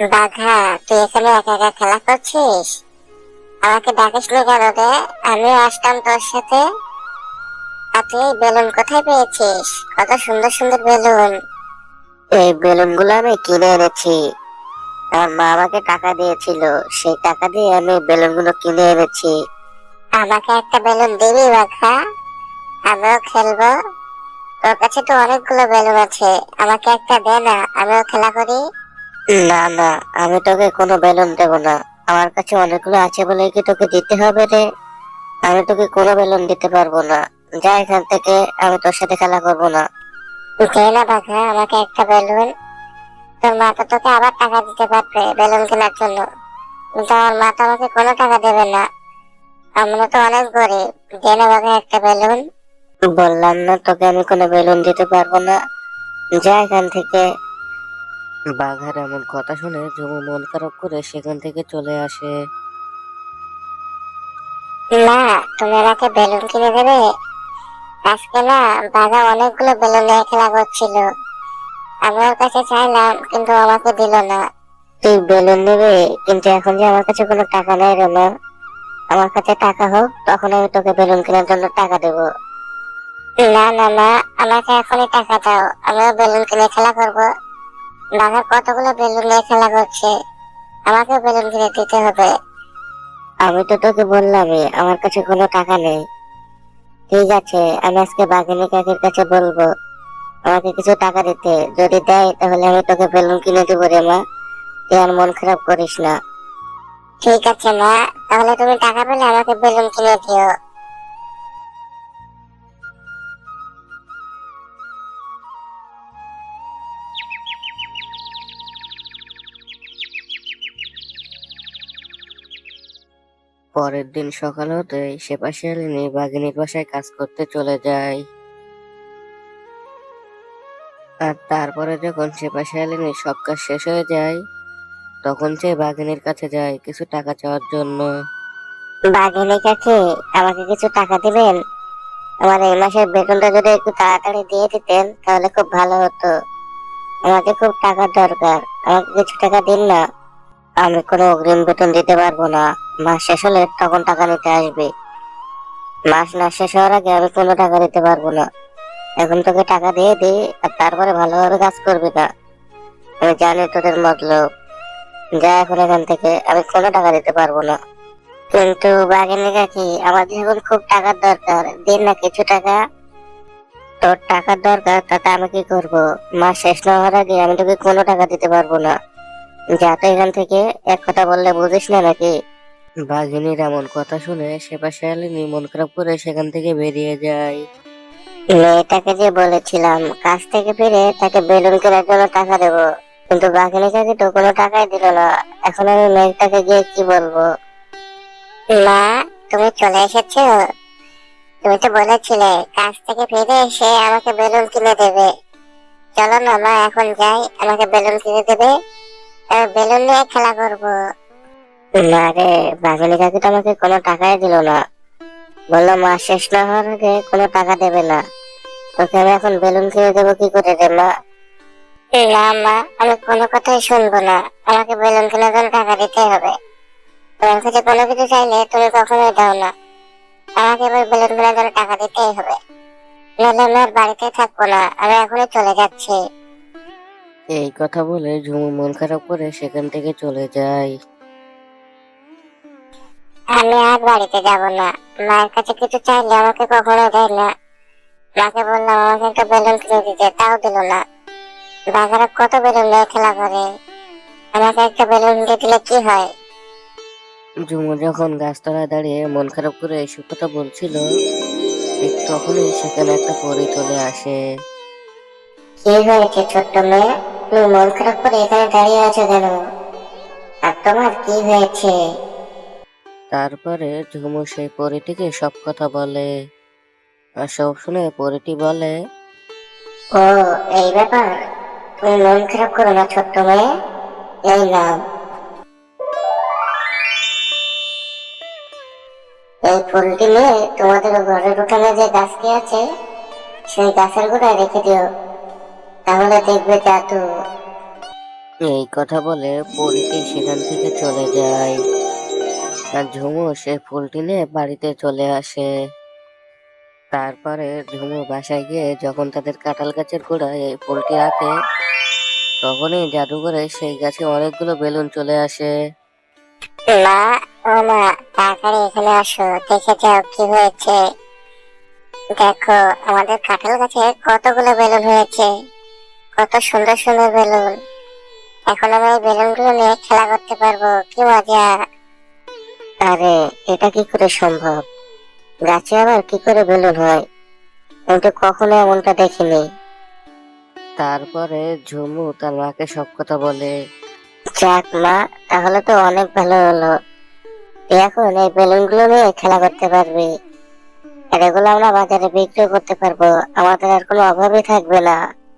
বাঘা তুই এখানে একা একা খেলা করছিস? আমাকে ডাকিস নি কেন রে? আমিও আসতাম তোর সাথে। আর তুই এই বেলুন কোথায় পেয়েছিস? কত সুন্দর সুন্দর বেলুন। এই বেলুনগুলো আমি কিনে এনেছি। আমার মা আমাকে টাকা দিয়েছিল। সেই টাকা দিয়ে আমি বেলুনগুলো কিনে এনেছি। আমাকে একটা বেলুন দিবি বাঘা? আমিও খেলব। তোর কাছে তো অনেকগুলো বেলুন আছে। আমাকে একটা দে না আমিও খেলা করি। না না আমি তোকে কোনো বেলুন দেবো না। আমার কাছে অনেকগুলো আছে বলে কি তোকে দিতে হবে রে? আমি তোকে কোনো বেলুন দিতে পারব না। যা এখান থেকে আমি তোর সাথে খেলা করব না। দে না বাঘা আমাকে একটা বেলুন। তোর মা তো তোকে আবার টাকা দিতে পারবে বেলুন কেনার জন্য। কিন্তু আমার মা তো আমাকে কোনো টাকা দেবে না। আমরা তো অনেক গরিব দে না বাঘা একটা বেলুন। বললাম না তোকে আমি কোনো বেলুন দিতে পারব না। যা এখান থেকে বাঘার এমন কথা শুনে ঝুমু মন খারাপ করে সেখান থেকে চলে আসে। না তুমি আমাকে বেলুন কিনে দেবে? আজকে না বাঘা অনেকগুলো বেলুন নিয়ে খেলা করছিল। আমি ওর কাছে চাইলাম কিন্তু আমাকে দিল না। তুই বেলুন নেবে কিন্তু এখন যে আমার কাছে কোনো টাকা নেই রে মা আমার কাছে টাকা হোক তখন আমি তোকে বেলুন কেনার জন্য টাকা দেবো। না না না আমাকে এখনই টাকা দাও আমিও বেলুন কিনে খেলা করব। বাঘা কতগুলো বেলুন নিয়ে খেলা করছে? আমাকে বেলুন কিনে দিতে হবে। আমি তো তোকে বললামই আমার কাছে কোনো টাকা নেই। ঠিক আছে আমি আজকে বাঘিনী কাকির কাছে বলব আমাকে কিছু টাকা দিতে। যদি দেয় তাহলে আমি তোকে বেলুন কিনে দেবো রে মা। তুই আর মন খারাপ করিস না। ঠিক আছে মা তাহলে তুমি টাকা পেলে আমাকে বেলুন কিনে দিও। পরের দিন সকাল হতেই সে পাশে এলিনি বাঘিনীর বাসায় কাজ করতে চলে যায়। আর তারপরে যখন সে পাশে এলিনি সব কাজ শেষ হয়ে যায়, তখন সে বাঘিনীর কাছে যায় কিছু টাকা চাওয়ার জন্য। বাঘিনী কাছে আমাকে কিছু টাকা দিবেন? আমার এই মাসের বেতনটা যদি একটু তাড়াতাড়ি দিয়ে দিতেন, তাহলে খুব ভালো হতো। আমাকে খুব টাকার দরকার, আমাকে কিছু টাকা দিন না। আমি কোনো অগ্রিম বেতন দিতে পারব না। মাস শেষ হলে তখন টাকা নিতে আসবে। মাস না শেষ হওয়ার আগে আমি কোনো টাকা দিতে পারব না। এখন তোকে টাকা দিয়ে দিই, আর তারপরে ভালোভাবে কাজ করবি না। আমি জানি তোদের মতলব। যা এখন এখান থেকে আমি কোনো টাকা দিতে পারব না। কিন্তু বাগিনী কাকি, আমার এখন খুব টাকার দরকার, দিন না কিছু টাকা, তোর টাকার দরকার, তাতে আমি কি করব? মাস শেষ না হওয়ার আগে আমি তোকে কোনো টাকা দিতে পারব না। যা তো এখান থেকে, এক কথা বললে বুঝিস না নাকি? বাঘিনীর এমন কথা শুনে সে পাশে আলিনি মন খারাপ করে সেখান থেকে বেরিয়ে যায়। মেয়েটাকে যে বলেছিলাম কাজ থেকে ফিরে তাকে বেলুন কেনার জন্য টাকা দেব। কিন্তু বাঘিনী কাকে তো কোনো টাকাই দিল না। এখন আমি মেয়েটাকে গিয়ে কি বলব? মা তুমি চলে এসেছ? তুমি তো বলেছিলে কাজ থেকে ফিরে এসে আমাকে বেলুন কিনে দেবে। চলো না মা এখন যাই। আমাকে বেলুন কিনে দেবে। বেলুন নিয়ে খেলা করব। না রে তো আমাকে কোনো টাকাই দিল না। বলল মাস শেষ না হওয়ার আগে কোনো টাকা দেবে না। তোকে আমি এখন বেলুন কিনে দেবো কি করে রে, মা? না, মা, আমি কোনো কথাই শুনব না। আমাকে বেলুন কেনার জন্য টাকা দিতে হবে। তোমার কাছে কোনো কিছু চাইলে তুমি কখনোই দাও না। আমাকে এবার বেলুন কেনার জন্য টাকা দিতেই হবে। নাহলে আমি আর বাড়িতে থাকব না, আমি এখনই চলে যাচ্ছি। এই কথা বলে ঝুমু মন খারাপ করে সেখান থেকে চলে যায়। আমি আর বাড়িতে যাব না। মায়ের কাছে কিছু চাইলে আমাকে কখনো দেয় না। মাকে বললাম আমাকে একটা বেলুন কিনে দিতে তাও দিল না। বাজারে কত বেলুন নিয়ে খেলা করে। আমাকে একটা বেলুন দিয়ে দিলে কি হয়? ঝুমু যখন গাছতলায় দাঁড়িয়ে মন খারাপ করে এসব কথা বলছিল ঠিক তখনই সেখানে একটা পরি চলে আসে। কি হয়েছে ছোট্ট মেয়ে? তুমি মন খারাপ করে এখানে দাঁড়িয়ে আছো কেন? আর তোমার কি হয়েছে? তারপরে ঝুমু সেই পরিটিকে সব কথা বলে। আর সব শুনে পরিটি বলে ও এই ব্যাপার? তুমি মন খারাপ করো না ছোট্ট মেয়ে। এই নাও। এই ফুলটি নিয়ে তোমাদের ঘরের উঠানে যে গাছটি আছে সেই গাছের গোড়ায় রেখে দিও। তাহলে দেখবে জাদু। এই কথা বলে পরিটি সেখান থেকে চলে যায়। ঝুমু সে ফুলটি নিয়ে বাড়িতে চলে আসে। তারপরে ঝুমু বাসায় গিয়ে যখন তাদের কাঁঠাল গাছের গোড়ায় এই ফুলটি রাখে, তখনই জাদুঘরে সেই গাছে অনেকগুলো বেলুন চলে আসে। মা, ও মা, তাড়াতাড়ি এখানে আসো, দেখে যাও কি হয়েছে। দেখো, আমাদের কাঁঠাল গাছে কতগুলো বেলুন হয়েছে, কত সুন্দর সুন্দর বেলুন। এখন আমি এই বেলুনগুলো নিয়ে খেলা করতে পারব, কি মজা। আরে এটা কি করে সম্ভব? গাছে আবার কি করে বেলুন হয়? আমি তো কখনো এমনটা দেখিনি। তারপরে ঝুমু তার মাকে সব কথা বলে। যাক মা তাহলে তো অনেক ভালো হলো। তুই এখন এই বেলুনগুলো নিয়ে খেলা করতে পারবি। আর এগুলো আমরা বাজারে বিক্রি করতে পারব। আমাদের আর কোনো অভাবই থাকবে না।